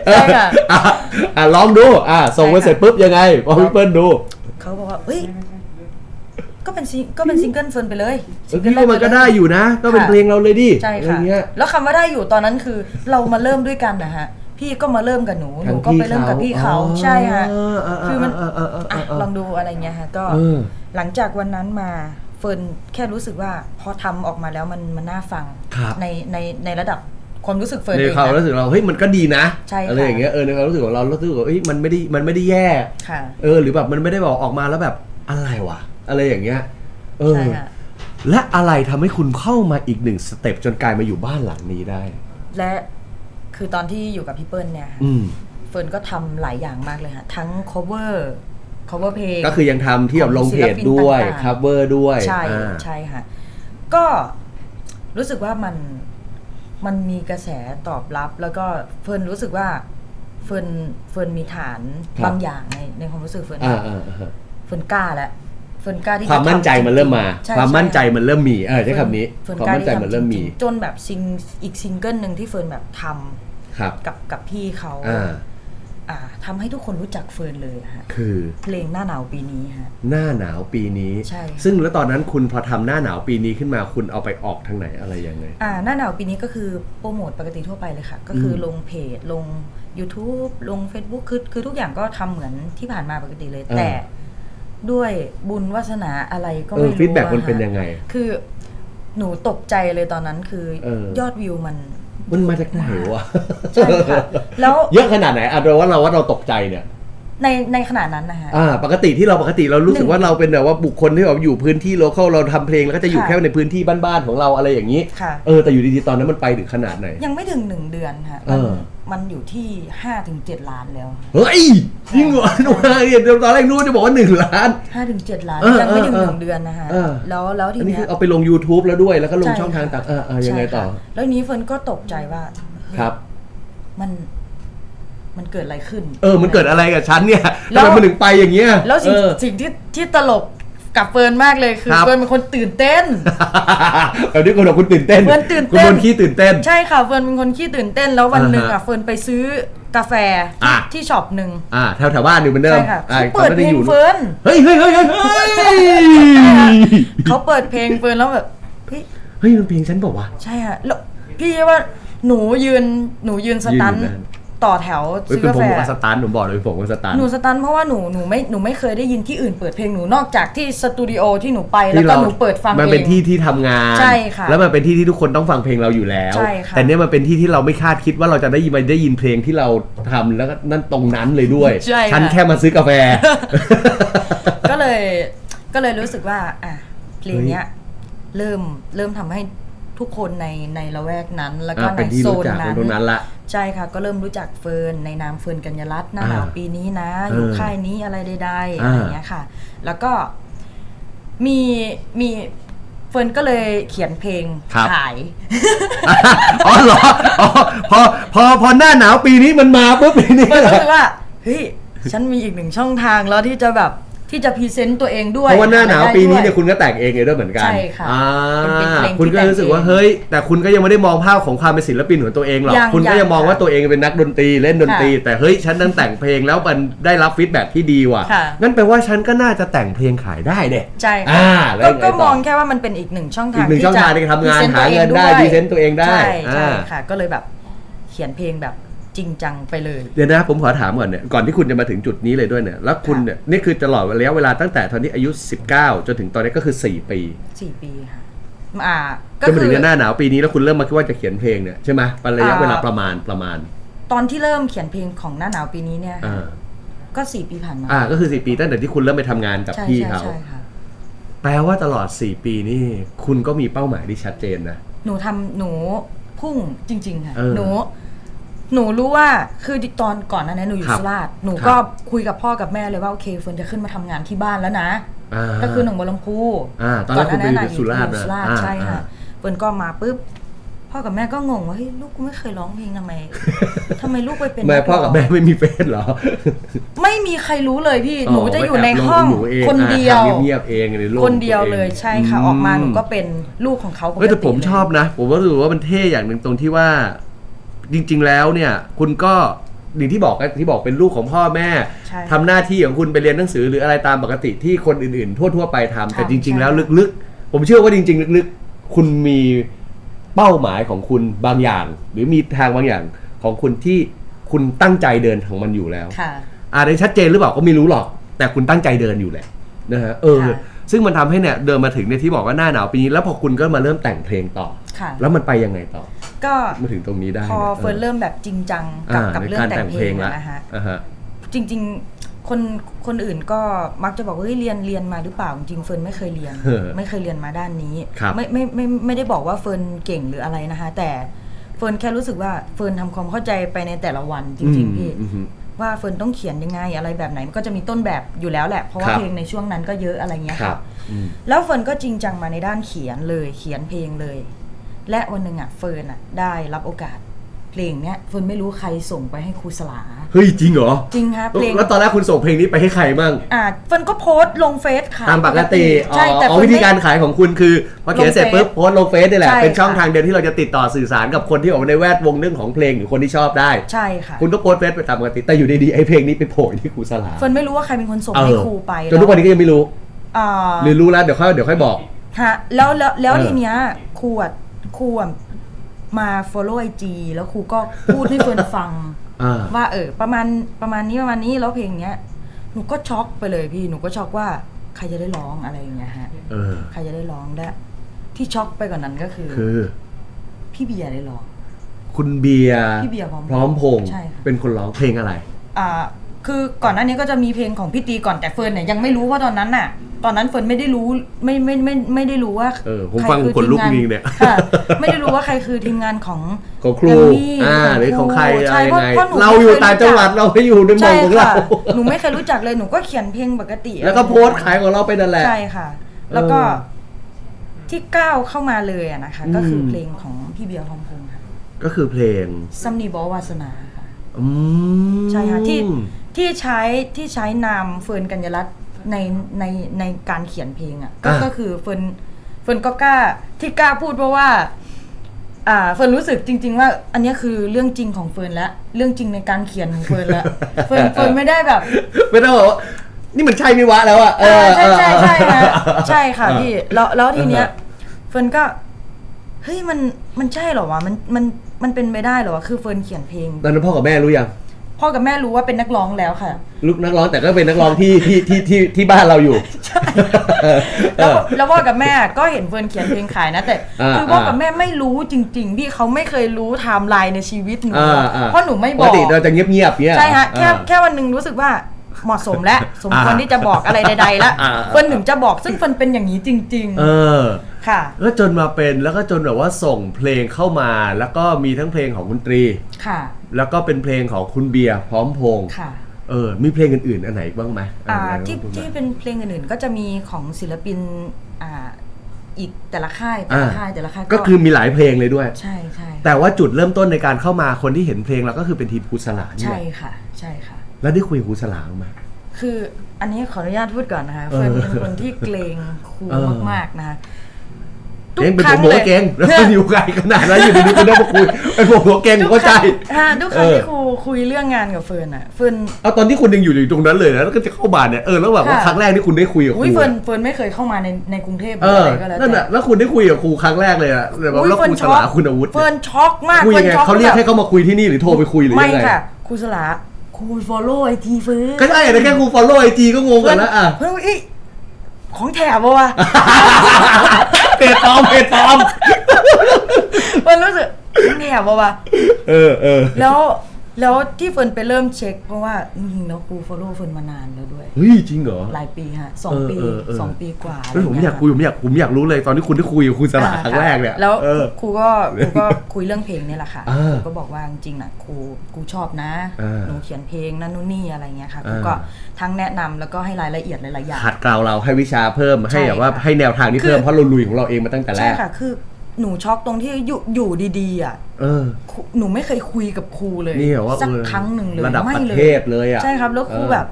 ใช่ค่ะอะอะลองดูอะส่งมาใช่ค่ะเสร็จปุ๊บยังไงพอพี่เปิ้ลดูเขาบอกว่าเฮ้ยก็เป็นซิก็เป็นซิงเกิลเฟิร์นไปเลยเอซิองเกิลพี่แรว่ามันก็ได้อยู่นะ ก็เป็นค่ะเพลงเราเลยดิใช่อะไรค่ะเงี้ยแล้วคำว่าได้อยู่ตอนนั้นคือเรามาเริ่มด้วยกันนะฮะ พี่ก็มาเริ่มกับหนูหนูก็ไปเริ่มกับพี่เขาอ๋อใช่ฮะเออเออคือมันเออเออเออเอออะเออลองดูอะไรเงี้ยฮะก็เออหลังจากวันนั้นมาเฟิร์นแค่รู้สึกว่าพอทำออกมาแล้วมันมันน่าฟังครับในในในระดับความรู้สึกเฟิร์นในเองความนะรู้สึกเราเฮ้ยมันก็ดีนะใช่ค่ะอะไรอย่างเงี้ยเออในความรู้สึกของเราเรารู้สึกว่าเฮ้ยมันไม่ได้มันไม่ได้แย่ค่ะเออ หรือแบบมันไม่ได้บอกออกมาแล้วแบบอะไรวะอะไรอย่างเงี้ยเออใช่ค่ะและอะไรทำให้คุณเข้ามาอีกหนึ่งสเต็ปจนกลายมาอยู่บ้านหลังนี้ได้ และ คือตอนที่อยู่กับพี่เปิ้ลเนี่ยอืมเฟิร์นก็ทำหลายอย่างมากเลยค่ะ ทั้ง cover cover เพลง ก็คือยังทำที่แบบลงเพจของศิลปินด้วยต่างๆ cover ด้วยใช่อ่า ใช่ค่ะ ก็รู้สึกว่ามันมันมีกระแสตอบรับ แล้วก็เฟิร์นรู้สึกว่าเฟิร์นเฟิร์นมีฐานบางอย่างในในความรู้สึกเฟิร์นอ่าอ่าอ่าเฟิร์นกล้าแล้วเฟิร์นกล้าที่ความมั่นใจมันเริ่มมา ช่ความมั่นใจช่มันเริ่มมีเออใช้เฟิร์นคำนี้ เฟิร์นความกล้มั่นใจที่มันเริ่มทำมีจงๆจนแบบซิงอีกซิงเกิลหนึ่งที่เฟิร์นแบบทำ ครับกับกับพี่เขาอ่าอ่าทำให้ทุกคนรู้จักเฟิร์นเลยอะฮะคือเพลงหน้าหนาวปีนี้ฮะหน้าหนาวปีนี้ใช่ซึ่งแล้วตอนนั้นคุณพอทำหน้าหนาวปีนี้ขึ้นมาคุณเอาไปออกทางไหนอะไรยังไงอ่าหน้าหนาวปีนี้ก็คือโปรโมทปกติทั่วไปเลยค่ะ ก็คืออมลงเพจลง YouTube ลง Facebook คือคือทุกอย่างก็ทำเหมือนที่ผ่านมาปกติเลย แต่ด้วยบุญวาสนาอะไรก็เอไม่อรู้ฟีดแบ็กมันอะฮะเป็นยังไง คือหนูตกใจเลยตอนนั้นคือเออยอดวิวมัน มันมาจากไหนวะใช่ค่ะแล้วเยอะขนาดไหนอะเราว่าเราว่าเราตกใจเนี่ย ในในขนาดนั้นนะฮะอ่า ปกติที่เราปกติเรารู้สึกหนึ่งว่าเราเป็นแบบว่าบุคคลที่แบบอยู่พื้นที่โลเคอลเราทำเพลงแล้วก็จะอยู่ค่ะแค่ในพื้นที่บ้านๆของเราอะไรอย่างนี้ค่ะเออแต่อยู่ดีๆตอนนั้นมันไปถึงขนาดไหน ยังไม่ถึงหนึ่งเดือนค่ะเอ มันอมันอยู่ที่ห้าถึงเจ็ดล้านแล้วเฮ้ยยิ่งกว่าหนูเนี่ยตอนแรกนู้นจะบอกว่าหนึ่งล้าน ห้าถึงเจ็ดล้านเออยังไม่ถึงเออหนึ่งเดือนนะคะเออ แล้วแล้วทีอันนี้เนี้คืย อเอาไปลง YouTube แล้วด้วยแล้วก็ลงใช่องทางต่างเออเออยังไงต่อ ใช่ค่ะแล้วทีนี้เฟิร์นก็ตกใจว่าเฮ้ยครับ มันมันเกิดอะไรขึ้น เออ มันเกิดอะไรกับฉันเนี่ยแล้ทำวไมมันถึงไปอย่างเงี้ยแล้วสิ่งเออ สิ่งที่ที่ตลก กับเฟิร์นมากเลยคือครับ เฟิร์นเป็นคนตื่นเต้น แบบนี้คุณบอกคุณตื่นเต้นเฟิร์นตื่นเต้น คุณบนขี้ตื่นเต้น ใช่ค่ะเฟิร์นเป็นคนขี้ตื่นเต้นแล้ววันหนึ่งอ่าอะฮะเฟิร์นไปซื้อกาแฟที่อะ ที่ช็อปหนึ่งอ่าแถวแถวบ้านอยู่เหมือนเดิมใช่ค่ะอ่าเขาเปิดตอนเพลนั้นงอยู่เฟิร์นเฮ้ยเฮ้ยเฮ้ยเฮ้ยเฮ้ยเขาเปิดเพลงเฟิร์นแล้วแบบเฮ้ยเฮ้ยมันเพลงฉันบอกว่าวะ ใช่ค่ะแล้วพี่ว่าหนูยืนหนูยืนสตันยือยู่ ต่อแถวเฮ้ยซื้อเป็นกาผมแฟว่าสตาร์ทผมบอกเลยผมว่าสตาร์ท หนูสตันเพราะว่าหนูหนูไม่หนูไม่เคยได้ยินที่อื่นเปิดเพลงหนูนอกจากที่สตูดิโอที่หนูไปแล้วที่ก็เราหนูเปิดฟังมันเอเป็นง ที่ที่ทำงาน ใช่ค่ะแล้วมันเป็นที่ที่ทุกคนต้องฟังเพลงเราอยู่แล้ว ใช่ค่ะ แต่เนี้ยมันเป็นที่ที่เราไม่คาดคิดว่าเราจะได้ยินมาได้ยินเพลงที่เราทำแล้วก็นั่นตรงนั้นเลยด้วย ใช่ค่ะ ฉันแค่มาซื้อกาแฟ ก็เลยก็เลยรู้สึกว่า อะเพลงเนี้ยเริ่มเริ่มทำให้ ทุกคนในในละแวกนั้น แล้วก็อ่าในเป็นที่โซรู้นจักนั้นตรงนั้นละใช่ค่ะ ก็เริ่มรู้จักเฟิร์นในนามเฟิร์นกัญญรัตน์หน้าหนาวอ่าปีนี้นะเออออยู่ค่ายนี้อะไรใดๆอ่าอะไรอย่างเงี้ยค่ะ แล้วก็มีมีเฟิร์นก็เลยเขียนเพลงขาย อ๋อเหรออ๋อพอพอพอหน้าหนาวปีนี้มันมาปุ๊บปีนี้เฟิร์นเหรก็อคือว่าเฮ้ยฉันมีอีกหนึ่งช่องทางแล้วที่จะแบบ ที่จะพรีเซนต์ตัวเองด้วยเพราะว่าหน้าหนาวปีนี้ได้เนี่ยด้วคุณก็แต่งเองเลยด้วยเหมือนกันใช่ค่ะอ่าเป็นเพลงที่คุณก็รู้สึกว่าแต่งเอง เฮ้ย แต่คุณก็ยังไม่ได้มองภาพของความเป็นศิลปินของตัวเองหรอกยังคุณก็ยังยังมองว่าค่ะตัวเองเป็นนักดนตรีเล่นดนตรี ค่ะแต่เฮ้ยฉันนั่งแต่งเพลงแล้วมันได้รับฟีดแบ็กที่ดีว่ะค่ะ งั้นแปลว่าฉันก็น่าจะแต่งเพลงขายได้เนี่ยใช่อ่าค่ะแล้วก็ยังไงต่อ ก็มองแค่ว่ามันเป็นอีกหนึ่งช่องทางอีกหนึ่งช่องทางในการทำงานที่จะหาเงินได้พพรีรีเซนต์ตัวเองได้ใช่ใช่อ่า ค่ะ ก็เลยแบบเขียนเพลงแบบ จริงจังไปเลย เดี๋ยวนะผมขอถามก่อนเนี่ยก่อนที่คุณจะมาถึงจุดนี้เลยด้วยเนี่ยแล้วคุณเนี่ยนี่คือตลอดระยะเวลาตั้งแต่ตอนที่อายุ 19 จนถึงตอนนี้ก็คือ 4 ปีสี่ปีค่ะอ่าก็จนมาคืถึองหน้าหนาวปีนี้แล้วคุณเริ่มมาคิดว่าจะเขียนเพลงเนี่ยใช่ไหมเป็นระยะเวลาประมาณประมาณตอนที่เริ่มเขียนเพลงของหน้าหนาวปีนี้เนี่ยอ่าก็สี่ปีผ่านมาอ่าก็คือ 4 ปีตั้งแต่ที่คุณเริ่มไปทำงานกับใช่พี่ใช่เขา ใช่ค่ะ แปลว่าตลอด 4 ปีนี่คุณก็มีเป้าหมายที่ชัดเจนนะ หนูทำหนูพุ่งจริง ๆ ค่ะ เออ หนู หนูรู้ว่าคือตอนก่อนหนั้านหนูอยู่ครับสุราษฎร์หนูครับก็คุยกับพ่อกับแม่เลยว่าโอเคเฟิร์นจะขึ้นมาทำงานที่บ้านแล้วนะาก็คือหนองบัวลำพูอ่าตอนแรกคุณไปอยู่ะสุราษฎร์อยู่นะสุราษฎอ่าร์ใช่ค่ะอ่า เฟิร์นก็มาปุ๊บพ่อกับแม่ก็งงว่าเฮ้ยลูกกูไม่เคยร้องเพลงทำไมทำไมลูกไปเป็นทำไมนักพ่อร้ง กับแม่ไม่มีเฟซเหรอไม่มีใครรู้เลยพี่ หนูจะอยู่ในห้องหนูเองคนเดียว อะทำเงียบๆเองในโลกคนเดียวเลยของตัวองใช่ค่ะ ออกมาหนูก็เป็นลูกของเขาปกเฮ้ยติแต่ผมเลยชอบนะ ผมว่ารู้สึกว่ามันเท่อย่างหนึ่งตรงที่ว่า จริง ๆ แล้วเนี่ย คุณก็อย่างที่บอกกันที่บอกเป็นลูกของพ่อแม่ใช่ทำหน้าที่ของคุณไปเรียนหนังสือหรืออะไรตามปกติที่คนอื่นๆ ทั่ว ๆ ไปทำแต่ทำจริงใช่ๆแล้วลึกๆ ผมเชื่อว่าจริง ๆ ลึกๆ คุณมีเป้าหมายของคุณบางอย่าง หรือมีทางบางอย่างของคุณที่คุณตั้งใจเดินของมันอยู่แล้ว ค่ะอาจจะชัดเจนหรือเปล่าก็ไม่รู้หรอก แต่คุณตั้งใจเดินอยู่แหละนะฮะเออ ค่ะ ซึ่งมันทำให้เนี่ยเดินมาถึงเนี่ยที่บอกว่าหน้าหนาวปีนี้แล้วพอคุณก็มาเริ่มแต่งเพลงต่อ ค่ะ แล้วมันไปยังไงต่อ ก็มาถึงตรงนี้ได้พอนี่ยเฟิร์นเริ่มแบบจริงจังกับกับในเรื่องการแต่แต่งงเพเพลลงงอะละนะฮะอ่าฮะจริง ๆ คนคนอื่นก็มักจะบอกว่าเฮ้ยเรียนเรียนมาหรือเปล่าจริงๆเฟิร์นไม่เคยเรียนเออไม่เคยเรียนมาด้านนี้ครับไม่ไม่ไม่ไม่ได้บอกว่าเฟิร์นเก่งหรืออะไรนะคะ แต่เฟิร์นแค่รู้สึกว่าเฟิร์นทำความเข้าใจไปในแต่ละวันจริงๆพี่อืมอืมว่าเฟิร์นต้องเขียนยังไงอะไรแบบไหนมันก็จะมีต้นแบบอยู่แล้วแหละเพราะว่าครับเพลงในช่วงนั้นก็เยอะอะไรเงี้ยครัค่ะบอืมแล้วเฟิร์นก็จริงจังมาในด้านเขียนเลยเขียนเพลงเลย และวันหนึ่งอะเฟิร์นอะได้รับโอกาสเพลงเนี้ยเฟิร์นไม่รู้ใครส่งไปให้ครูสลา เฮ้ยจริงเหรอ จริงครับเพลง แล้วตอนแรกคุณส่งเพลงนี้ไปให้ใครบ้างอ่าเฟิร์นก็โพสต์ลงเฟซค่ะตามปกติอ๋อใช่แต่อ๋อเฟิร์วินธีไม่ การขายของคุณคือพอเขียนเสร็จลงเฟซปุ๊บโพสต์ลงเฟซนี่แหละ ใช่เป็นช่องค่ะ ทางเดียวที่เราจะติดต่อสื่อสารกับคนที่อยู่ในแวดวงเรื่องของเพลงหรือคนที่ชอบได้ ใช่ค่ะคุณก็โพสต์เฟซไปตามปกติแต่อยู่ดีๆไอ้เพลงนี้ไปโผล่ที่ครูสลาเฟิร์นไม่รู้ว่าใครเป็นคนส่งเออให้ครูไปจนทุกวันนี้ก็ยังไม่รู้ อ่าหรือรู้แล้วเดี๋ยวค่อยเดี๋ยวค่อยบอก ฮะแล้วแล้วแล้วเออ ทีเนี้ยครูอะ ครูอะมา follow IG แล้วครูก็พูดให้เฟิร์นฟัง อ่า ว่าเออประมาณประมาณนี้ประมาณนี้แล้วเพลงเนี้ยหนูก็ช็อกไปเลยพี่หนูก็ช็อกว่าใครจะได้ร้องอะไรอย่างเงี้ยฮะเออ ใครจะได้ร้องได้ที่ช็อกไปกว่านั้นก็คือ คือพี่เบียร์ได้ร้อง คุณเบียร์พี่เบียร์พร้อมพร้อมพงษ์ใช่ค่ะ เป็นคนร้องเพลงอะไร อ่าคือก่อนหน้านี้ก็จะมีเพลงของพี่ตีก่อนแต่เฟิร์นเนี่ยยังไม่รู้ว่าตอนนั้นน่ะ ตอนนั้นเฟิร์นไม่ได้รู้ไม่ไม่ไม่ไม่ได้รู้ว่าเออผมใครฟังคือขนลุกทีมงาจริงเนี่ยค่ะ ไม่ได้รู้ว่าใครคือทีมงานของของครูแกมมี่อ่าหรือของใครใช่อะไรยังไงเพราะเพราะหนูเราอยู่ต่างจังหวัดเราไม่อยู่ในเมืใช่องของเราค่ะหนูไม่เคยรู้จักเลยหนูก็เขียนเพลงปกติ แล้วก็โพสต์ขายของเราไปนั่นแหละใช่ค่ะ แล้วก็เออที่ก้าวเข้ามาเลยอะนะคะ ก็คืออมเพลงของพี่เบียร์ทองพงษ์ค่ะก็คือเพลงซัมนีบอวาสนาค่ะอืมใช่ค่ะที่ที่ใช้ที่ใช้นามเฟิร์นกัญญรัตน์ ในในในการเขียนเพลงอะก็อะก็คือเฟิร์นเฟิร์นก็กล้าที่กล้าพูดเพราะว่า อ่าเฟิร์นรู้สึกจริง ๆ ว่า อันเนี้ยคือเรื่องจริงของเฟิร์นและเรื่องจริงในการเขียนของเฟิร์นละเฟิร์นเฟิร์นไม่ได้แบบ ไม่ต้องบอกว่านี่มันใช่มิวะแล้วอะเออใช่ใช่ใช่เออค่ะใช่ค่ะเออพี่แล้วแล้วทีเนี้ยเออเฟิร์นก็เฮ้ยมันมันใช่เหรอวะมันมันมันเป็นไปได้เหรอวะคือเฟิร์นเขียนเพลง ตอนนั้นพ่อกับแม่รู้ยัง พ่อกับแม่รู้ว่าเป็นนักร้องแล้วค่ะ ลูกนักร้องแต่ก็เป็นนักร้องที่ที่ที่ที่ที่บ้านเราอยู่เอแล้วอแล้วพ่อกับแม่ก็เห็นเฟิร์นเขียนเพลงขายนะแต่อ่าคือพ่อกับอ่าแม่ไม่รู้จริง ๆ ที่เขาไม่เคยรู้ไทม์ไลน์ในชีวิตหนูอ่าอ่า เพราะหนูไม่ปบอกติเราจะเงียบๆเงี้ยใช่ฮะแค่อ่าแค่วันหนึ่งรู้สึกว่าเหมาะสมแล้วสมควรอ่าที่จะบอกอะไรใดๆแล้วอ่า เฟิร์นถึงจะบอกซึ่งเฟิร์นเป็นอย่างนี้จริงเออๆ ค่ะแล้วจนมาเป็นแล้วก็จนแบบว่าส่งเพลงเข้ามา แล้วก็มีทั้งเพลงของคุณตรี ค่ะ แล้วก็เป็นเพลงของคุณเบียร์พร้อมพงษ์ค่ะเออมีเพลงอื่นๆอันไหนบ้างไหมอ่าเออที่ลองพูดมาที่เป็นเพลงอื่นๆก็จะมีของศิลปินอ่าอีกแต่ละค่ายแต่ละค่ายแต่ละค่ายก็คือมีหลายเพลงเลยด้วย ใช่ใช่แต่ว่าจุดเริ่มต้นในการเข้ามาคนที่เห็นเพลงเราก็คือเป็นทีมครูสลานี่ใช่แหละค่ะ ใช่ค่ะ แล้วได้คุยกับครูสลาบ้างไหมคืออันนี้ขออนุญาตพูดก่อนนะคะเออเฟิร์นเป็นคนที่เกรงครูเออมากๆนะคะ เก่งเป็นผมหัวเก่งแล้วมันอยู่ไกลขนาดนั้นอยู่ดีๆคุณได้มาคุยเป็นผมหัวเก่งผมเข้าใจ อ่าทุกครั้งเออที่ครูคุยเรื่องงานกับเฟิร์นอะเฟิร์น เอาตอนที่คุณยังอยู่อยู่ตรงนั้นเลยนะแล้วก็จะเข้ามาเนี่ยเออแล้วแบบว่าค่ะ ครั้งแรกที่คุณได้คุยกับครูอุ้ยเฟิร์นอะเฟิร์นไม่เคยเข้ามาในในกรุงเทพหเอรือออะไรก็แล้วนั่นแต่น่ะแล้วคุณได้คุยกับครูครั้งแรกเลยอะแบบว่าอุ๊ยแล้วครูสลาคุณอาวุธเฟิร์นช็อกมากคุยยังไงฟิร์นช็อกเขาเรียกแบบให้เขามาคุยที่นี่หรือโทรไปคุยหรือไม่ยังไงค่ะครูสลาครูฟอลโล่ไอทีเฟิร์น ก็ใช่แต่แค่ครู follow ไอจีก็งงกันแล้วอะเฮ้ยเอ้ยของแถมปะวะ เพจปลอมเพจปลอมมันรู้สึกของแถมปะวะเออเออ แล้ว แล้วที่เฟิร์นไปเริ่มเช็ค เพราะว่าจริงๆแล้วครูฟอลโล่เฟิร์นมานานแล้วด้วย เฮ้ยจริงเหรอ หลายปีฮะสองเออปีเออเออ สองปีกว่าเฮ้ยผมอยากคุยผมอยากผมอยากรู้เลยตอนที่คุณได้คุยกับครูสลาอ่าครั้งแรกเนี่ยแล้วเออ ครูก็ครูก็คุยเรื่องเพลงเนี่ยแหละค่ะอ่าครูก็บอกว่าจริงๆน่ะครูครูชอบนะอ่าหนูเขียนเพลงนั่นนู่นนี่อะไรเงี้ยค่ะอ่าครูก็ทั้งแนะนำแล้วก็ให้รายละเอียดหลายๆอย่าง ขัดเกลาเราให้วิชาเพิ่มให้ใช่แบบว่าค่ะให้แนวทางที่คือเพิ่มเพราะเราลุยของเราเองมาตั้งแต่แรใช่ก ค่ะ คือ หนูช็อกตรงที่อยู่อยู่ดีๆอะเออครูหนูไม่เคยคุยกับครูเลยนี่เหรอว่าสักเออครั้งหนึ่งเลยระดับไม่ประเลยเทศเลยอะใช่ครับ แล้วครูเออ แบบ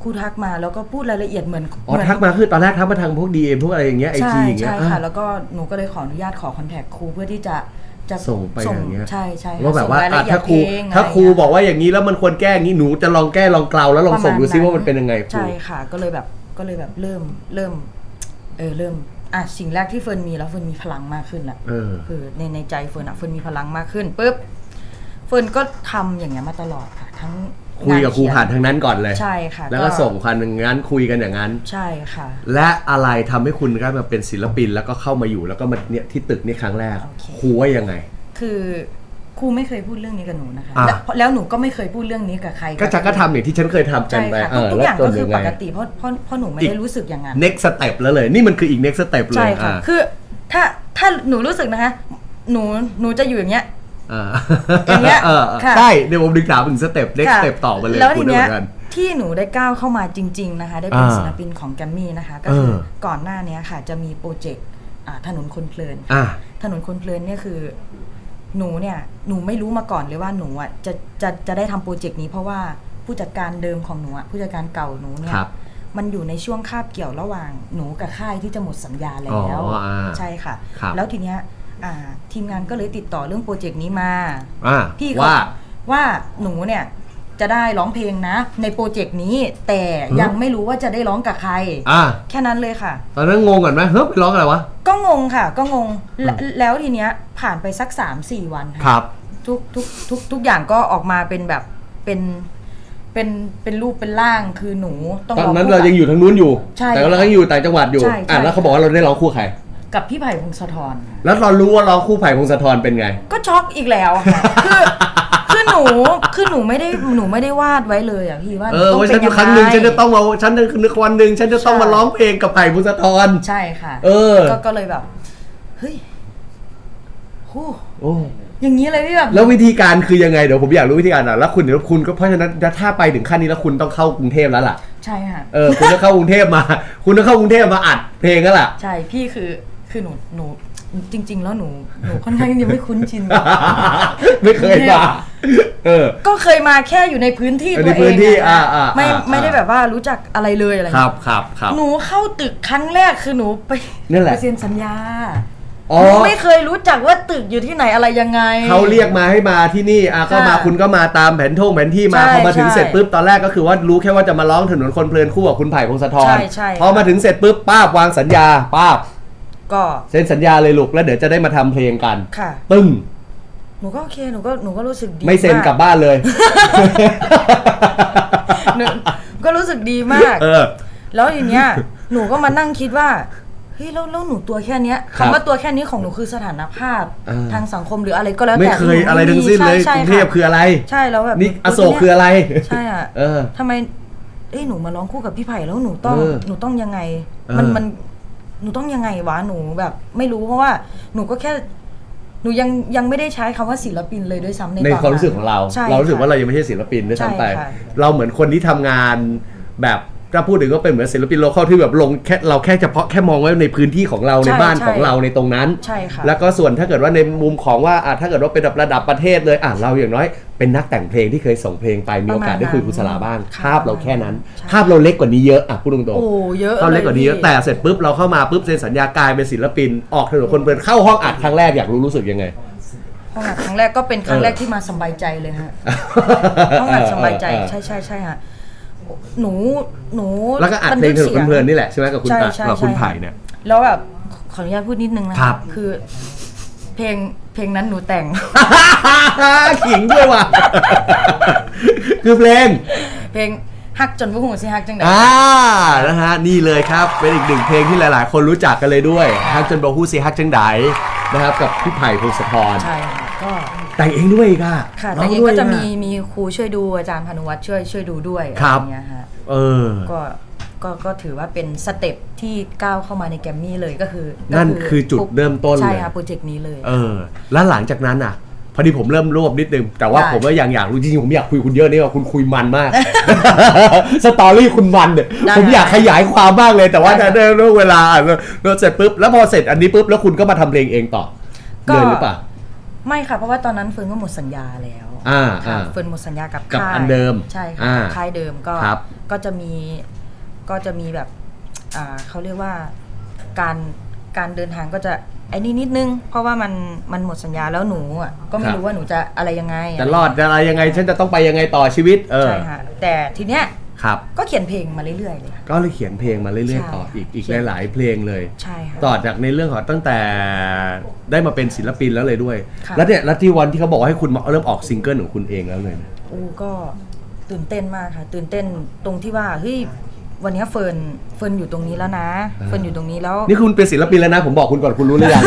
ครูทักมาแล้วก็พูดรายละเอียดเหมือนอ๋อเหมืนทักมาคือตอนแรกทักมาทางพวกดีเอ็มพวกอะไรอย่างเงี้ยไอใช่จีอย่างเงี้ยใช่อะค่ะ แล้วก็หนูก็เลยขออนุญาตขอคอนแทคครูเพื่อที่จะจะส่งไปอย่างเงี้ย ใช่ใช่ค่ะว่าแบบว่าส่งรยละอะเอียดถ้าครูเพลงถ้าครูะไเงี้ยบอกว่าอย่างนี้แล้วมันควรแก้อย่างนี้หนูจะลองแก้ลองเกลาแล้วลองส่งดูซิว่ามันเป็นยังไงครู ใช่ค่ะ ก็เลยแบบก็เลยแบบเริ่มเริ่ม เออเริ่ม อะสิ่งแรกที่เฟิร์นมีแล้วเฟิร์นมีพลังมากขึ้นละเออ คือในในใจเฟิร์นอะเฟิร์นมีพลังมากขึ้นปุ๊บเฟิร์นก็ทำอย่างเงี้ยมาตลอดค่ะ ทั้งคุยกับครูงเขีผ่านทางนั้นก่อนเลย ใช่ค่ะแล้วก็ส่งพันอย่างนั้นคุยกันอย่างนั้น ใช่ค่ะ และอะไรทำให้คุณกลายมาเป็นศิลปินแล้วก็เข้ามาอยู่แล้วก็มาเนี่ยที่ตึกนี่ครั้งแรก โอเค ครูว่ายังไง คือ ครูไม่เคยพูดเรื่องนี้กับหนูนะคะอะ แล้วแล้วหนูก็ไม่เคยพูดเรื่องนี้กับใครก็จะก็ทำอย่างที่ฉันเคยทำกันใช่ไปค่ะเอทุกอทุกอย่างแล้วจก็นคือยังปไงกติเพราะเพราะเพราะหนูไม่อีได้กรู้สึกอย่างนั้น next step แล้วเลย นี่มันคืออีก next step เลยใช่ค่ะ อ่าคือถ้าถ้าหนูรู้สึกนะคะ หนูหนูจะอยู่อย่างเงี้ย อ่าอย่างเงี้ยเออค่ะ ใช่เดี๋ยวผมดึงถามถึงสเต็ป next ค่ะ step ต่อมาเลยแล้วคุทีณด้วยเนี้เหยมือนกัน ที่หนูได้ก้าวเข้ามาจริง ๆนะคะ ได้เป็นอ่าศิลปินของแกรมมี่นะคะ ก็คือเออ ก่อนหน้าเนี้ยค่ะ จะมีโปรเจกต์อ่าถนนคนเพลินอ่าถนนคนเพลินเนี่ยคือ หนูเนี่ยหนูไม่รู้มาก่อนเลยว่าหนูอะจะจะจะได้ทำโปรเจกต์นี้เพราะว่าผู้จัดการเดิมของหนูอะผู้จัดการเก่าหนูเนี่ยครับ มันอยู่ในช่วงคาบเกี่ยวระหว่างหนูกับค่ายที่จะหมดสัญญาแล้วอ๋ออ่าใช่ค่ะ ครับแล้วทีเนี้ยอ่าทีมงานก็เลยติดต่อเรื่องโปรเจกต์นี้มา อ่าพี่เขาว่าว่าหนูเนี่ย จะได้ร้องเพลงนะ ในโปรเจกต์นี้แต่ยังไม่รู้ว่าจะได้ร้องกับใคร อ่าแค่นั้นเลยค่ะ ตอนนั้นงงก่อนไหมเฮ้ยไปร้องอะไรวะ ก็งงค่ะ ก็งงแล้วอืมแล้วทีเนี้ยผ่านไปสัก3ามสี่วันค่ะ ครับ ทุกทุกทุกทุกอย่างก็ออกมาเป็นแบบเป็นเป็นเป็นรูปเป็นร่างคือหนูต้องตอนร้องนั้นคู่เรากับยังอยู่ทางนู้นอยู่ ใช่แต่เรายังอยู่ต่างจังหวัดอยู่ ใช่ใช่ อะแล้วเขาบอกว่าเราได้ร้องคู่ใคร กับพี่ไผ่พงศธร แล้วเรารู้ว่าร้องคู่ไผ่พงศธรเป็นไง ก็ช็อกอีกแล้วอะค่ะ คือ คือหนูคือหนูไม่ได้หนูไม่ได้วาดไว้เลยอะพี่ว่าหเอนูอต้องว่าเป็ฉันนยังครั้งหนึ่งไงฉันจะต้องมาฉันนึกวันหนึ่งฉันจะต้องใช่มาร้องเพลงกับไผ่พงศธร ใช่ค่ะเออ ก็ก็เลยแบบเฮ้ยโหโอ้อย่างนี้เลยพี่แบบ แล้ววิธีการคือยังไงเดี๋ยวผมอยากรู้วิธีการอะแล้วคุณเดี๋ยวคุณก็เพราะฉะนั้นถ้าไปถึงขั้นนี้แล้วคุณต้องเข้ากรุงเทพแล้วล่ะใช่ค่ะ เออคุณต้องเข้ากรุงเทพมา คุณต้องเข้ากรุงเทพมาอัดเพลงแล้วล่ะ ใช่พี่คือคือหนูหนู จริง ๆ แล้วหนูหนูค่อนข้างยังไม่คุ้นชิน ไม่เคยมา เออ ก็เคยมาแค่อยู่ในพื้นที่ในตัวเอพื้งนที่อะอ่าอ่าไม่อ่า ไม่ได้แบบว่ารู้จักอะไรเลยอะไรครับครับครับ หนูเข้าตึกครั้งแรกคือหนูไปนั่นแหละ ไปเซ็นสัญญาอ๋อหนูไม่เคยรู้จักว่าตึกอยู่ที่ไหนอะไรยังไง เขาเรียกมาให้มาที่นี่อะก็มาค่ะคุณก็มาตามแผนท่งแผนที่มาใช่พอมาถึงใช่เสร็จปุ๊บตอนแรกก็คือว่ารู้แค่ว่าจะมาร้องถนนคนเพลินคู่กับคุณไผ่พงศธรใช่ใช่ พอมาถึงเสร็จปุ๊บป้าบวางสัญญาป้าบ ก็เซ็นสัญญาเลยลูกแล้วเดี๋ยวจะได้มาทำเพลงกัน ค่ะ ตึ้ง หนูก็โอเคหนูก็หนูก็รู้สึกดีไม่เซ็นากลับบ้านเลย หนูก็รู้สึกดีมาก เออ แล้วทีเนี้ยหนูก็มานั่งคิดว่าเฮ้ยแล้วแล้วหนูตัวแค่เนี้ยครับคำว่าตัวแค่นี้ของหนูคือสถานภาพเออทางสังคมหรืออะไรก็แล้วไม่แต่เคยอะไรทั้งสิ้นเลยใช่กรุงเทพะคืออะไร ใช่แล้วแบบนี่อตัวโศกแนี้ยคืออะไร ใช่อะเออทำไมเอ้ยหนูมาร้องคู่กับพี่ไผ่แล้วหนูต้องเออหนูต้องยังไงเออ มันมัน หนูต้องยังไงวะหนูแบบ ไม่รู้เพราะว่าหนูก็แค่ หนูยังยังไม่ได้ใช้คำว่าศิลปินเลยด้วยซ้ำในในตอนความรู้สึกของเรา ใช่เรารู้สึกค่ะว่าเรายังไม่ใช่ศิลปินด้วยซ้ำไปใช่ค่ะ เราเหมือนคนที่ทำงานแบบ ถ้าพูดถึงก็เป็นเหมือนศิลปินโลเคอลที่แบบลงแค่เราแค่เฉพาะแค่มองไว้ในพื้นที่ของเราในใช่บ้านใช่ของเราในตรงนั้น ใช่ค่ะ แล้วก็ส่วนถ้าเกิดว่าในมุมของว่าอะถ้าเกิดว่าเป็นระดับประเทศเลยอะเราอย่างน้อย เป็นนักแต่งเพลงที่เคยส่งเพลงไปมีโอกาสได้คุยกับคุณสลาบ้างค่ะภาพเราแค่นั้น ใช่ ภาพเราเล็กกว่านี้เยอะอะพูดตรงโอ้เยอะๆภาพเล็กกว่านี้เยอะพี่แต่เสร็จปุ๊บเราเข้ามาปุ๊บเซ็นสัญญากลายเป็นศิลปินออกถนนคนเดินเข้าห้องอัดครั้งแรกอยากรู้รู้สึกยังไง ห้องอัดครั้งแรกก็เป็นครั้งแรกที่มาสบายใจเลยฮะ ห้องอัดสบายใจเออใช่ใช่ใช่ฮะ หนูหนูแล้วก็อัดเพลงถนนคนเพลินนี่แหละใช่ไหมกับคุณใช่ตาใช่กับคุณใช่ไผ่เนี่ย แล้วแบบขออนุญาตพูดนิดนึงนะครับ คือเพลงเพลงนั้นหนูแต่งขิงด้วยว่ะคือเพลง เพลงฮักจนผู้หูสิฮักจังไดอ่านะฮะนี่เลยครับเป็นอีกหนึ่งเพลงที่หลาย ๆ คนรู้จักกันเลยด้วยฮักจนบอกฮู้ซีฮักจังไดนะครับกับพี่ไผ่พงศธรใช่ค่ะ ก็แต่งเองด้วยอีค่ะค่ะร้แต่องเองด้วยก็จะนมีมีครูช่วยดูอาจารย์พานุวัฒน์ช่วยช่วยดูด้วยอะคไรรับอย่างเงี้ยฮะเออก็ก็ก็ถือว่าเป็นสเต็ปที่ก้าวเข้ามาในแกรมมี่เลยก็คือ นั่นคือจุดเริ่มต้นเลยใช่ค่ะโปรเจกต์นี้เลย เออ แล้วหลังจากนั้นอะพอดีผมเริ่มรวบนิดนึง แต่ว่าได้ผมว่าอย่างอยากรู้จริงๆผมอยากคุยคุณเยอะนี่ว่าคุณคุยมันมาก สตอรี่คุณมันเนี่ยได้ผมอยากขยายความมากเลย แต่ว่าได้ถ้าได้เรื่องเวลาเราเสร็จปุ๊บแล้วพอเสร็จอันนี้ปุ๊บแล้วคุณก็มาทำเพลงเองต่อก็เลยหรือเปล่า ไม่ค่ะ เพราะว่าตอนนั้นเฟิร์นก็หมดสัญญาแล้วอ่าค่ะอ่า เฟิร์นหมดสัญญากับกับค่ายอันเดิมใช่ค่ะอ่ากับค่ายเดิมก็ครับก็จะมีก็จะมีแบบอ่าเขาเรียกว่าการการเดินทางก็จะไอ้นี่นิดนึง เพราะว่ามันมันหมดสัญญาแล้วหนูอะก็ไม่รู้ว่าหนูจะอะไรยังไง จะรอดจะอะไรยังไงฉันจะต้องไปยังไงต่อชีวิต เออ ใช่ค่ะแต่ทีเนี้ย ครับ ก็เขียนเพลงมาเรื่อยๆเลยค่ะ ก็เลยเขียนเพลงมาเรื่อยใช่ๆต่ออีกอีกเขียนหลายๆเพลงเลย ใช่ค่ะ ต่อจากในเรื่องของตั้งแต่ได้มาเป็นศิลปินแล้วเลยด้วย ค่ะ แล้วเนี่ยแล้วที่วันที่เขาบอกว่าให้คุณเริ่มออกซิงเกิลของคุณเองแล้วเลยนะ อูก็ตื่นเต้นมากค่ะ ตื่นเต้นตรงที่ว่าเฮ้ย วันนี้เฟิร์นเฟิร์นอยู่ตรงนี้แล้วนะ เฟิร์นอยู่ตรงนี้แล้ว นี่คุณเป็นศิลปินแล้วนะ ผมบอกคุณก่อนคุณรู้หรือยัง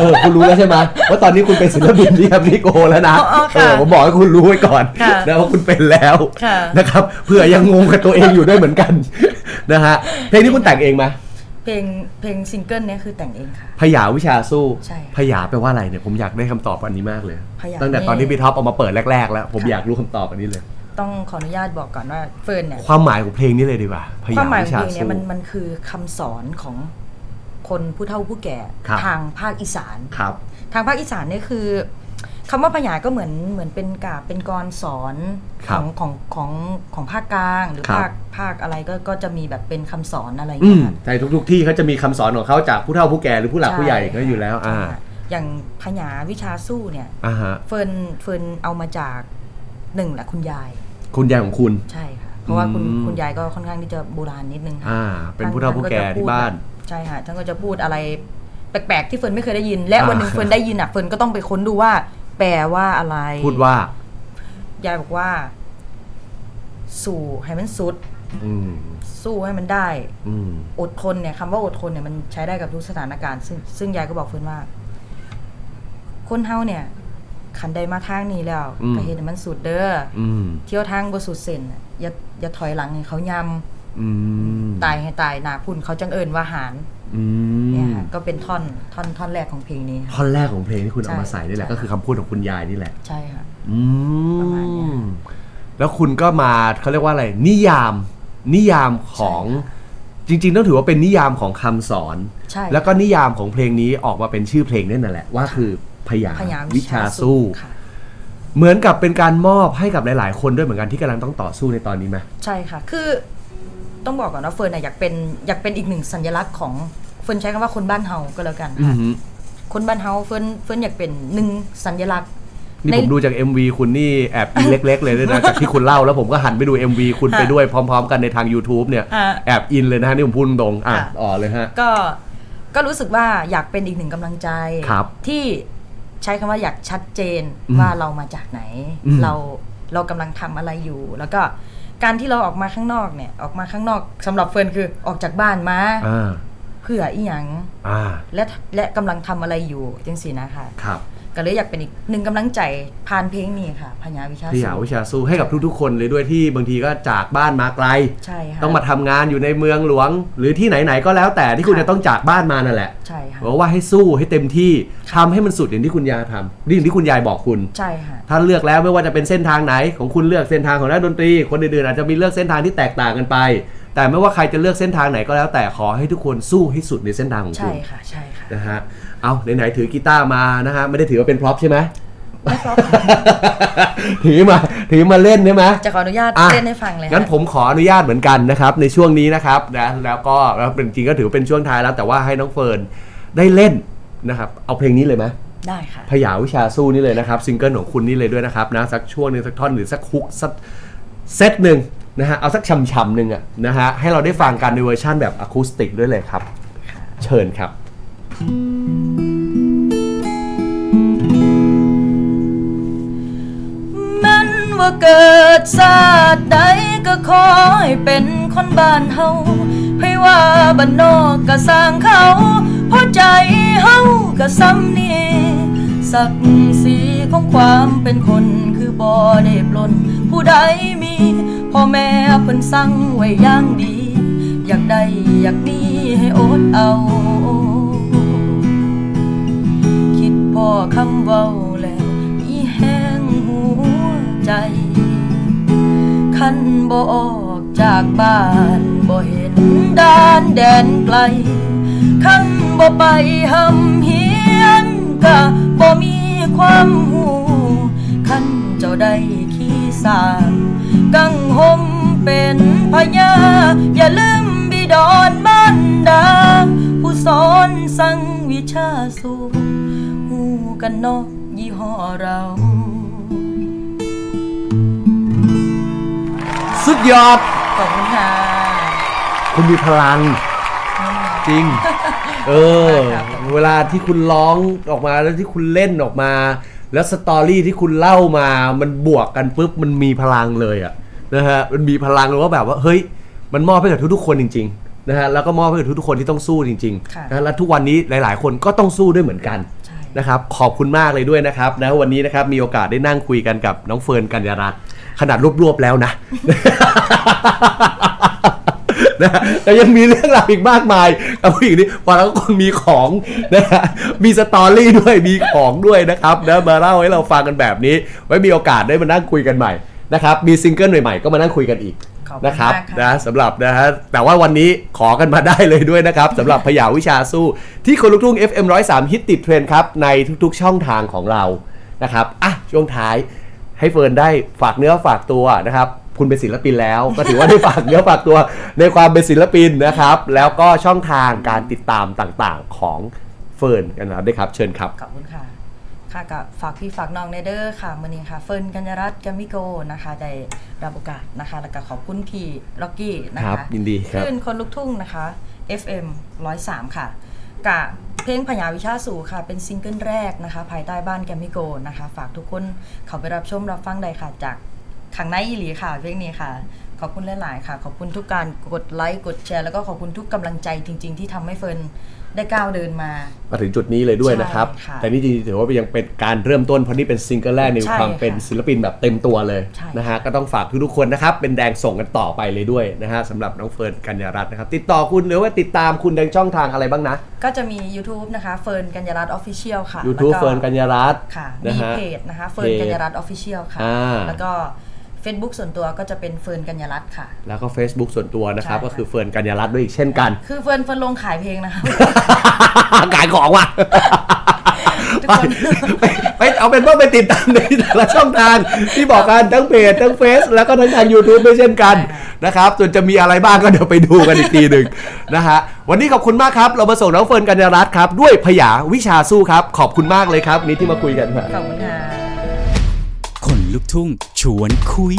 เออคุณรู้แล้วใช่ไหมว่าตอนนี้คุณเป็นศิลปินที่แอมนิโกแล้วนะอ๋ออ๋อเอค่ะอผมบอกให้คุณรู้ไว้ก่อนค่ะนะว่าคุณเป็นแล้วค่ะนะครับเผื่อยังงงกับตัวเองอยู่ด้วยเหมือนกันนะฮะเพลงนี้คุณแต่งเองไหมเพลงเพลงซิงเกิลเนี้ยคือแต่งเองค่ะ พยาวิชาสู้ใช่พยาแปลว่าอะไรเนี่ยผมอยากได้คำตอบอันนี้มากเลยพยาตั้งแต่นี่ตอนที่พี่ท็อปเอามาเปิดแรกๆ แล้ว ผมค่ะอยากรู้คำตอบอันนี้เลย ต้องขออนุญาตบอกก่อนว่าเฟิร์นเนี่ยความหมายของเพลงนี้เลยดีกว่าพคยาวามหมายขวิองชาเพลงเนี่สู้ยมันมันคือคำสอนของคนผู้เฒ่าผู้แก่ครับทางภาคอีสานครับ ทางภาคอีสานเนี่ยคือคำว่าพยาก็เหมือนเหมือนเป็นกาบเป็นกรสอนครัขบองของของของภาคกลางหรือครับภาคภาคอะไรก็ก็จะมีแบบเป็นคำสอนอะไรอย่างอืเงี้มยค่ะในทุก ๆ ที่เขาจะมีคำสอนของเขาจากผู้เฒ่าผู้แก่หรือผู้หลักผู้ใหญ่ก็อยู่แล้วอ่าใช่ค่ะอย่างพญาวิชาสู้เนี่ยอ่าฮะเฟิร์นเฟิร์นเอามาจากหนึ่งแหละคุณยาย คุณยายของคุณ ใช่ค่ะ เพราะว่าคุณอืม คุณยายก็ค่อนข้างที่จะโบราณนิดนึงค่ะ อ่า เป็นผู้เฒ่าผู้แก่ที่บ้าน ใช่ค่ะท่านก็จะพูดอะไรแปลกๆ ที่เฟิร์นไม่เคยได้ยิน และอ่า วันหนึ่งเฟิร์นได้ยินอะเฟิร์นก็ต้องไปค้นดูว่า แปลว่าอะไรพูดว่ายายบอกว่า สู่ให้มันสุด อืมสู้ให้มันได้ อืมอดทนเนี่ยคำว่าอดทนเนี่ยมันใช้ได้กับทุกสถานการณ์ ซึ่งซึ่งยายก็บอกเฟิร์นว่า คนเฮาเนี่ย ขันใดมาทางนี้แล้วอืม ก็เห็นให้มันสุดเด้ออืมเที่ยวทางบ่สุดเส้นน่ะอย่าอย่าถอยหลังให้เขายอืมำตายให้ตายหนาพุ่นเขาจังเอิญว่าหารอืเนี่ยมค่ะก็เป็นท่อนท่อนท่อนแรกของเพลงนี้ค่ะ ท่อนแรกของเพลงที่คุณใช่เอามาใส่นี่แหละ ใช่ ก็คือคำพูดของคุณยายนี่แหละ ใช่ค่ะ อืประมาณเนี้ยม แล้วคุณก็มาเขาเรียกว่าอะไร นิยาม นิยามของจริง ๆ ต้องถือว่าเป็นนิยามของคำสอน ใช่แล้วก็นิยามของเพลงนี้ออกมาเป็นชื่อเพลงนั่นแหละว่าคือ พยาพยาวิชาสู้ค่ะเหมือนกับเป็นการมอบให้กับหลาย ๆ คนด้วยเหมือนกันที่กำลังต้องต่อสู้ในตอนนี้ไหมใช่ค่ะ คือต้องบอกก่อนว่าเฟิร์นน่ะอยากเป็นอยากเป็นอีกหนึ่งสัญลักษณ์ของเฟิร์นใช้คำว่าคนบ้านเฮาก็แล้วกันอือค่ะหือคนบ้านเฮาเฟิร์นเฟิร์นอยากเป็นหนึ่งสัญลักษณ์นี่ในผมดูจาก MV คุณนี่แอบอินเล็ก ๆ เลยด้วยนะ จากที่คุณเล่าแล้วผมก็หันไปดู MV คุณไปค่ะด้วยพร้อม ๆ กันในทาง YouTube เนี่ยอะแอบอินเลยนะฮะนี่ผมพูดตรงๆอะค่ะอ๋อเลยฮะก็ก็รู้สึกว่าอยากเป็นอีกหนึ่งกำลังใจครับที่ ใช้คำว่าอยากชัดเจนอืมว่าเรามาจากไหนอืมเราเรากำลังทำอะไรอยู่ แล้วก็การที่เราออกมาข้างนอกเนี่ย ออกมาข้างนอกสำหรับเฟิร์นคือออกจากบ้านมาอ่าเพื่ออีหยังอ่าและและกำลังทำอะไรอยู่จังสีนะคะครับ ก็เลยอยากเป็นอีกหนึ่งกำลังใจผ่านเพลงนี้ค่ะพญาวิชาพี่สูหาวิชาสู้ให้กับทุกๆ คนเลยด้วยที่บางทีก็จากบ้านมาไกล ใช่ค่ะ ต้องมาทำงานอยู่ในเมืองหลวง หรือที่ไหนๆก็แล้วแต่ที่คุณค่ะ จะต้องจากบ้านมานั่นแหละใช่ค่ะบอกว่าให้สู้ให้เต็มที่ทำให้มันสุดอย่างที่คุณยายทำนี่อย่างที่คุณยายบอกคุณ ใช่ค่ะ ถ้าเลือกแล้วไม่ว่าจะเป็นเส้นทางไหนของคุณเลือกเส้นทางของนักดนตรี คนอื่นๆอาจจะมีเลือกเส้นทางที่แตกต่างกันไป แต่ไม่ว่าใครจะเลือกเส้นทางไหนก็แล้วแต่ขอให้ทุกคนสู้ให้สุดในเส้นทางของใช่คุณค่ะใช่ค่ะ นะฮะ เอาไหนๆถือกีตาร์มานะฮะไม่ได้ถือว่าเป็นพร็อพใช่ไหมไม่พร้อมถือมาถือมาเล่นใช่ไหมจะขออนุญาตอะเล่นให้ฟังเลยงั้นค่ะผมขออนุญาตเหมือนกันนะครับ ในช่วงนี้นะครับนะแล้วก็แล้วเป็นจริงก็ถือเป็นช่วงท้ายแล้วแต่ว่าให้น้องเฟิร์นได้เล่นนะครับเอาเพลงนี้เลยไหมได้ค่ะพยาวิชาสู้นี่เลยนะครับซิงเกิลของคุณนี่เลยด้วยนะครับนะสักช่วงหนึงสักท่อนหรือสักฮุกสักเซตหนึ่งนะฮะเอาสักช่ำๆหนึ่งอะนะฮะให้เราได้ฟังกันในเวอร์ชั่นแบบอะคูสติกด้วยเลยครับ เชิญครับแว่าเกิดศาสตร์ใดก็ขอให้เป็นคนบ้านเฮาให้ว่าบ้านนอกก็สร้างเขาเพราะใจเฮาก็ซ้ำนี่ศักดิ์ศรีของความเป็นคนคือบ่ได้ปลนผู้ใดมีพ่อแม่เพิ่นสั่งไว้อย่างดี อยากได้อยากมีให้อดเอา คิดพ่อคำเว้า ใจคันบ่ออกจากบ้านบ่เห็นด้านแดนไกลคันบ่ไปหำเฮียนก็บ่มีความหูคันเจ้าได้ขี้สางกังหมเป็นพญาอย่าลืมบิดอนบ้านดา ผู้สอนสั่งวิชาสูงหูกันนอกยี่ห้อเรา ยอด ขอบคุณค่ะ คุณมีพลัง จริง เออ ครับ เวลาที่คุณร้องออกมาแล้วที่คุณเล่นออกมา แล้วสตอรี่ที่คุณเล่ามา มันบวกกันปุ๊บมันมีพลังเลยอะนะฮะมันมีพลังเลยว่าแบบว่าเฮ้ย มันมอบให้กับทุกๆคนจริงๆนะฮะแล้วก็มอบให้กับทุกๆคนที่ต้องสู้จริงค่ะๆนะแล้วทุกวันนี้หลาย ๆ คนก็ต้องสู้ด้วยเหมือนกันใช่ นะครับขอบคุณมากเลยด้วยนะครับนะวันนี้นะครับมีโอกาสได้นั่งคุยกันกับน้องเฟิร์นกัญญารัตน์ ขนาดรวบๆแล้วนะนะแต่ยังมีเรื่องราวอีกมากมายกับผู้หญิงนี้พอแล้วก็มีของนะฮะมีสตอรี่ด้วยมีของด้วยนะครับนะมาเล่าให้เราฟังกันแบบนี้ ไว้มีโอกาสได้มานั่งคุยกันใหม่นะครับมีซิงเกิลใหม่ๆก็มานั่งคุยกันอีกขอบคุณนะครับมากค่ะนะสำหรับนะฮะแต่ว่าวันนี้ขอกันมาได้เลยด้วยนะครับสำหรับพยาวิชาสู้ ที่คนลุกทุ่ง FM 103ฮิตติดเทรนด์ครับในทุกๆช่องทางของเรานะครับอะช่วงท้าย ให้เฟิร์นได้ฝากเนื้อฝากตัวนะครับคุณเป็นศิลปินแล้ว ก็ถือว่าได้ฝากเนื้อฝากตัวในความเป็นศิลปินนะครับ แล้วก็ช่องทางการติดตามต่างๆของเฟิร์นกันนะครับด้วยครับเชิญครับขอบคุณค่ะค่ะก็ฝากพี่ฝากน้องในเด้อค่ะมื่อนี้ค่ะเฟิร์นกัญญารัตน์แกมมิโกนะคะได้รับโอกาสนะคะ แล้วก็ขอบคุณพี่ล็อกกี้นะครัคะบยินดีครับคลื่นคนลุกทุ่งนะคะ FM 103 ค่ะ กะเพลงพญาวิชาสู่ค่ะ เป็นซิงเกิลแรกนะคะ ภายใต้บ้านแกมมิโกนะคะ ฝากทุกคนเขาไปรับชมรับฟังได้ค่ะ จากขังในอีหลีค่ะเพลงนี้ค่ะ ขอบคุณหลาย ๆ ค่ะ ขอบคุณทุกการกดไลค์กดแชร์แล้วก็ขอบคุณทุกกำลังใจจริง ๆ ที่ทำให้เฟิร์นได้ก้าวเดินมา มาถึงจุดนี้เลยด้วยนะครับ ใช่ค่ะแต่นี่จริงๆถือว่ายังเป็นการเริ่มต้นเพราะนี่เป็นซิงเกิลแรกในใช่ความเป็นค่ะศิลปินแบบเต็มตัวเลยใช่ นะฮะก็ต้องฝากทุกๆคนนะครับ เป็นแรงส่งกันต่อไปเลยด้วยนะฮะสำหรับน้องเฟิร์นกัญญารัตน์นะครับ ติดต่อคุณหรือว่าติดตามคุณในช่องทางอะไรบ้างนะ ก็จะมี YouTube นะคะเฟิร์นกัญญารัตน์ออฟฟิเชียลค่ะ YouTube แล้วเฟิร์นกัญญารัตน์ค่ะนะมีฮะเพจนะคะเฟิร์นกัญญารัตน์ออฟฟิเชียลค่ะ อ่า แล้วก็ Facebook ส่วนตัวก็จะเป็นเฟิร์นกัญญารัตน์ค่ะ แล้วก็ Facebook ส่วนตัวนะครับ ใช่ค่ะ ก็คือเฟิร์นกัญญารัตน์ด้วยอีกเช่นกัน คือเฟิร์นเฟิร์นลงขายเพลงนะคะ ขายของว่ะทุกคน ไปไปเอาเป็นว่าไปติดตามในแต่ละช่องทางที่บอกกันทั้งเพจทั้งเฟซแล้วก็ทั้งทาง YouTube ด้วยเช่นกันใช่ค่ะนะครับส่วนจะมีอะไรบ้างก็เดี๋ยวไปดูกันอีกทีหนึ่งนะฮะวันนี้ขอบคุณมากครับ เรามาส่งน้องเฟิร์นกัญญารัตน์ครับ ด้วยพยาวิชาสู้ครับ ขอบคุณมากเลยครับวันนี้ที่มาคุยกันครับ ขอบคุณค่ะคน ลูกทุ่ง ชวนคุย